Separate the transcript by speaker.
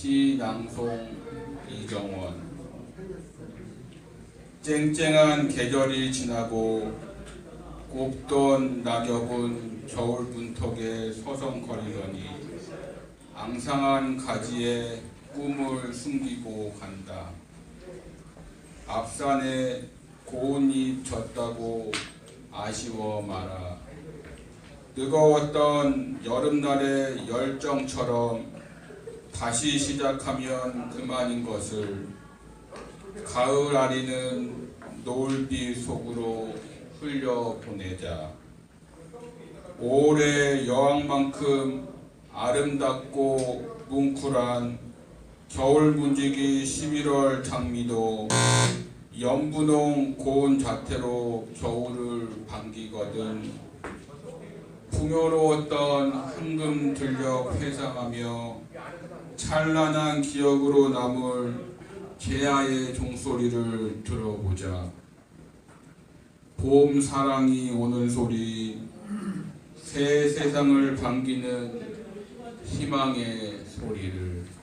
Speaker 1: 시낭송 이정원 쨍쨍한 계절이 지나고 곱던 낙엽은 겨울 문턱에 서성거리더니 앙상한 가지에 꿈을 숨기고 간다. 앞산에 고운 잎 졌다고 아쉬워 마라. 뜨거웠던 여름날의 열정처럼 다시 시작하면 그만인 것을 가을 아리는 노을빛 속으로 흘려보내자. 올해 여왕만큼 아름답고 뭉클한 겨울 문지기 11월 장미도 연분홍 고운 자태로 겨울을 반기거든 풍요로웠던 황금 들녘 회상하며 찬란한 기억으로 남을 개야의 종소리를 들어보자 봄 사랑이 오는 소리 새 세상을 반기는 희망의 소리를.